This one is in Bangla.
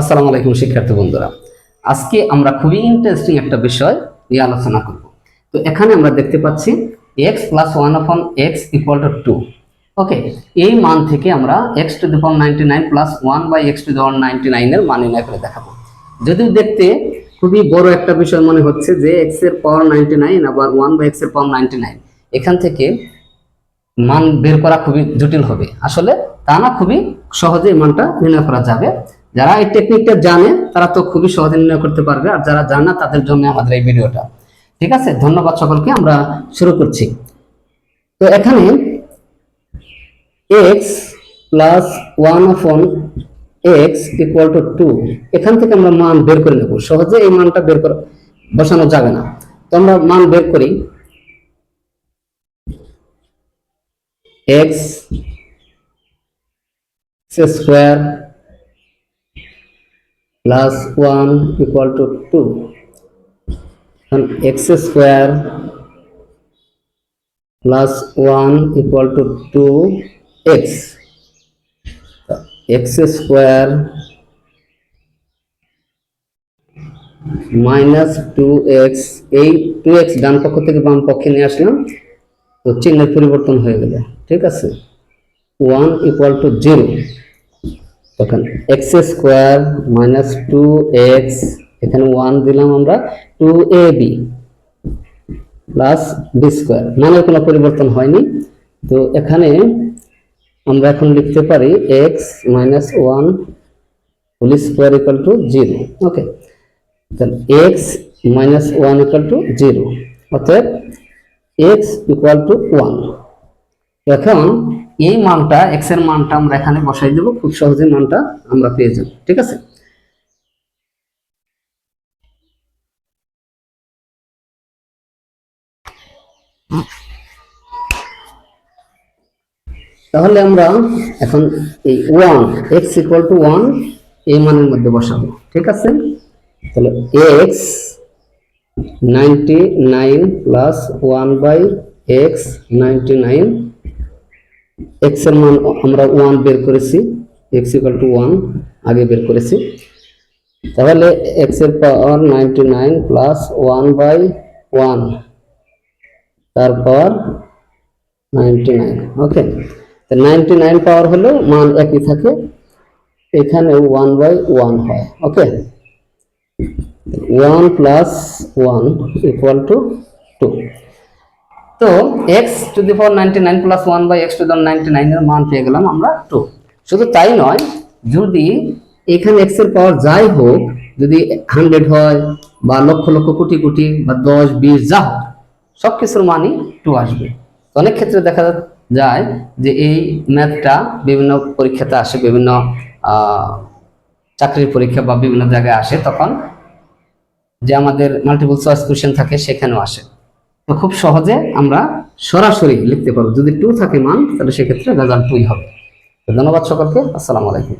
আসসালামু আলাইকুম শিক্ষার্থী বন্ধুরা। আজকে আমরা খুবই ইন্টারেস্টিং একটা বিষয় নিয়ে আলোচনা করব। তো এখানে আমরা দেখতে পাচ্ছি X plus one upon X equal to two okay, এই মান থেকে আমরা X to the power ninety nine plus one by X to the power ninety নাইনের মান নির্ণয় করে দেখাবো। যদিও দেখতে খুবই বড় একটা বিষয় মনে হচ্ছে যে এক্সের পাওয়ার নাইনটি নাইন আবার ওয়ান বাই এক্সের পাওয়ার নাইনটি নাইন এখান থেকে মান বের করা খুবই জটিল হবে। আসলে তা না, খুবই সহজে মানটা নির্ণয় করা যাবে। যারা এই টেকনিকটা জানে, তারা তো খুবই সহজে নির্ণয় করতে পারবে। আর যারা জানে না, তাদের জন্য আমাদের এই ভিডিওটা। ঠিক আছে? ধন্যবাদ সকলকে, আমরা শুরু করছি। তো এখানে X plus one upon X equal to two এখান থেকে আমরা মান বের করে নেব। সহজে এই মানটা বের করা, বসানো যাবে না। তো আমরা মান বের করি। X square plus one equal to two এখন X square plus one equal to two X X square minus two X এই টু এক্স ডান পক্ষ থেকে বাম পক্ষে নিয়ে আসলাম, তো চিহ্নের পরিবর্তন হয়ে গেল, ঠিক আছে? ওয়ান ইকুয়াল টু জিরো তখন X square minus two X এখানে ওয়ান দিলাম আমরা two A B plus B square মানের কোনো পরিবর্তন হয়নি। তো এখানে আমরা এখন লিখতে পারি X minus one whole square equal to zero okay তাহলে X minus one equal to zero অর্থাৎ এক্স ইকুয়াল টু ওয়ান এখন এই মানটা এক্সের মানটা আমরা এখানে বসাই দেব, খুব সহজে মানটা আমরা পেয়ে যাব, ঠিক আছে? তাহলে আমরা এখন এই one X equal to one এই মানের মধ্যে বসাবো, ঠিক আছে? তাহলে X ninety nine plus one by X ninety nine এক্সের মান আমরা ওয়ান বের করেছি এক্স ইকাল টু ওয়ান আগে বের করেছি। তাহলে এক্সের power ninety nine plus one by one তারপর ninety nine okay ninety nine power হলেও মান একই থাকে, এখানে ওয়ান বাই ওয়ান হয় okay one plus one equal to two তো X to the power ninety nine plus one by X to the ninety নাইনের মান পেয়ে গেলাম আমরা টু শুধু তাই নয়, যদি এখানে এক্সের পাওয়ার যাই হোক, যদি হান্ড্রেড হয় বা লক্ষ লক্ষ কোটি কোটি বা দশ, বিশ যা হোক সব কিছুর মানই টু আসবে। অনেক ক্ষেত্রে দেখা যায় যে এই ম্যাথটা বিভিন্ন পরীক্ষাতে আসে, বিভিন্ন চাকরির পরীক্ষা বা বিভিন্ন জায়গায় আসে, তখন যে আমাদের মাল্টিপল চয়েস কোশ্চেন থাকে সেখানেও আসে। তো খুব সহজে আমরা সরাসরি লিখতে পারব। যদি টু থাকে মান, তাহলে সেক্ষেত্রে রেজাল্ট টুই হবে। ধন্যবাদ সকলকে। আসসালামু আলাইকুম।